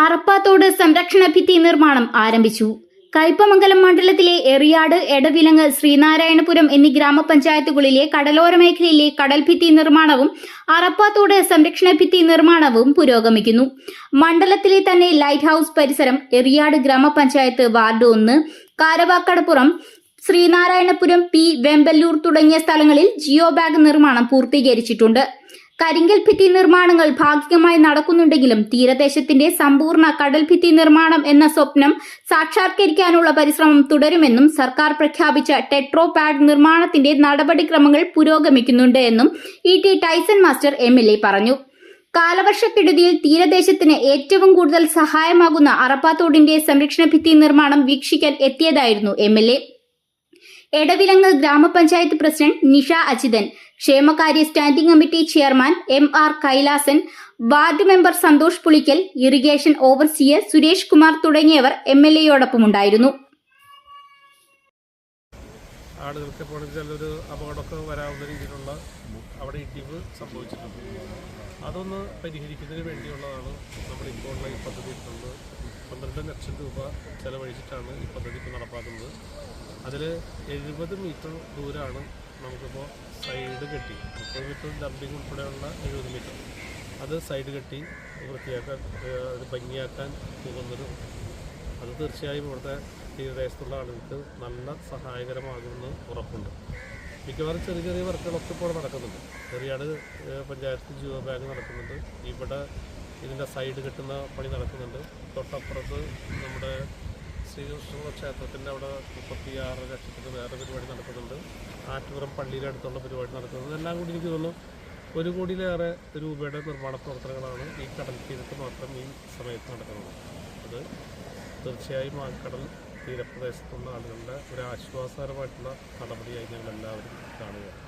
അറപ്പാത്തോട് സംരക്ഷണ ഭിത്തി നിർമ്മാണം ആരംഭിച്ചു. കയ്പമംഗലം മണ്ഡലത്തിലെ എറിയാട് എടവിലങ്ങ് ശ്രീനാരായണപുരം എന്നീ ഗ്രാമപഞ്ചായത്തുകളിലെ കടലോര മേഖലയിലെ കടൽഭിത്തി നിർമ്മാണവും അറപ്പാത്തോട് സംരക്ഷണ ഭിത്തി നിർമ്മാണവും പുരോഗമിക്കുന്നു. മണ്ഡലത്തിലെ തന്നെ ലൈറ്റ് ഹൌസ് പരിസരം എറിയാട് ഗ്രാമപഞ്ചായത്ത് വാർഡ് ഒന്ന് കാരവാക്കടപ്പുറം ശ്രീനാരായണപുരം പി വെമ്പല്ലൂർ തുടങ്ങിയ സ്ഥലങ്ങളിൽ ജിയോ ബാഗ് നിർമ്മാണം പൂർത്തീകരിച്ചിട്ടുണ്ട്. കരിങ്കൽ ഭിത്തി നിർമ്മാണങ്ങൾ ഭാഗികമായി നടക്കുന്നുണ്ടെങ്കിലും തീരദേശത്തിന്റെ സമ്പൂർണ കടൽ ഭിത്തി നിർമ്മാണം എന്ന സ്വപ്നം സാക്ഷാത്കരിക്കാനുള്ള പരിശ്രമം തുടരുമെന്നും സർക്കാർ പ്രഖ്യാപിച്ച ടെട്രോ പാഡ് നിർമ്മാണത്തിന്റെ നടപടിക്രമങ്ങൾ പുരോഗമിക്കുന്നുണ്ട് എന്നും E T Tyson master M പറഞ്ഞു. കാലവർഷക്കെടുതിയിൽ തീരദേശത്തിന് ഏറ്റവും കൂടുതൽ സഹായമാകുന്ന അറപ്പാത്തോടിന്റെ സംരക്ഷണ ഭിത്തി നിർമ്മാണം വീക്ഷിക്കാൻ എത്തിയതായിരുന്നു എം എൽ എ. എടവിലങ്ങ് ഗ്രാമപഞ്ചായത്ത് പ്രസിഡന്റ് നിഷ അജിതൻ ക്ഷേമകാര്യ standing committee chairman M R Kailasan ward member Santhosh Pulikkal irrigation overseer Suresh Kumar തുടങ്ങിയവർ എം എൽ എയോടൊപ്പമുണ്ടായിരുന്നു. ആളുകൾക്ക് ഇപ്പോൾ ചിലൊരു അപകടമൊക്കെ വരാവുന്ന രീതിയിലുള്ള അവിടെ ഇടിവ് സംഭവിച്ചിട്ടുണ്ട്. അതൊന്ന് പരിഹരിക്കുന്നതിന് വേണ്ടിയുള്ളതാണ് നമ്മൾ ഇപ്പോൾ ഈ പദ്ധതി എടുക്കുന്നത്. പന്ത്രണ്ട് ലക്ഷം രൂപ ചെലവഴിച്ചിട്ടാണ് ഈ പദ്ധതി ഇപ്പോൾ നടപ്പാക്കുന്നത്. അതിൽ എഴുപത് മീറ്റർ ദൂരമാണ് നമുക്കിപ്പോൾ സൈഡ് കെട്ടി. മുപ്പത് മീറ്റർ ഡംപിങ് ഉൾപ്പെടെയുള്ള എഴുപത് മീറ്റർ അത് സൈഡ് കെട്ടി വൃത്തിയാക്കാൻ അത് ഭംഗിയാക്കാൻ പോകുന്നൊരു അത് തീർച്ചയായും ഇവിടുത്തെ തീരദേശത്തുള്ള ആളുകൾക്ക് നല്ല സഹായകരമാകുമെന്ന് ഉറപ്പുണ്ട്. മിക്കവാറും ചെറിയ ചെറിയ വർക്കുകളൊക്കെ ഇപ്പോൾ നടക്കുന്നുണ്ട്. ചെറിയാട് പഞ്ചായത്ത് ജീവ ബാങ്ക് നടക്കുന്നുണ്ട്. ഇവിടെ ഇതിന്റെ സൈഡ് കെട്ടുന്ന പണി നടക്കുന്നുണ്ട്. തൊട്ടപ്പുറത്ത് നമ്മുടെ ശ്രീകൃഷ്ണ ക്ഷേത്രത്തിന്റെ അവിടെ മുപ്പത്തി ആറ് ലക്ഷത്തിന് വേറെ പരിപാടി നടക്കുന്നുണ്ട്. ആറ്റുപുറം പള്ളിയുടെ അടുത്തുള്ള പരിപാടി നടക്കുന്നുണ്ട് എല്ലാം കൂടി എനിക്ക് തോന്നുന്നു ഒരു കോടിയിലേറെ രൂപയുടെ നിർമ്മാണ പ്രവർത്തനങ്ങളാണ് ഈ കടൽ തീരത്ത് മാത്രം ഈ സമയത്ത് നടക്കുന്നത്. അത് തീർച്ചയായും ആ കടൽ തീരപ്രദേശത്തുള്ള ആളുകളുടെ ഒരു ആശ്വാസകരമായിട്ടുള്ള നടപടിയായി ഞങ്ങൾ എല്ലാവരും കാണുകയാണ്.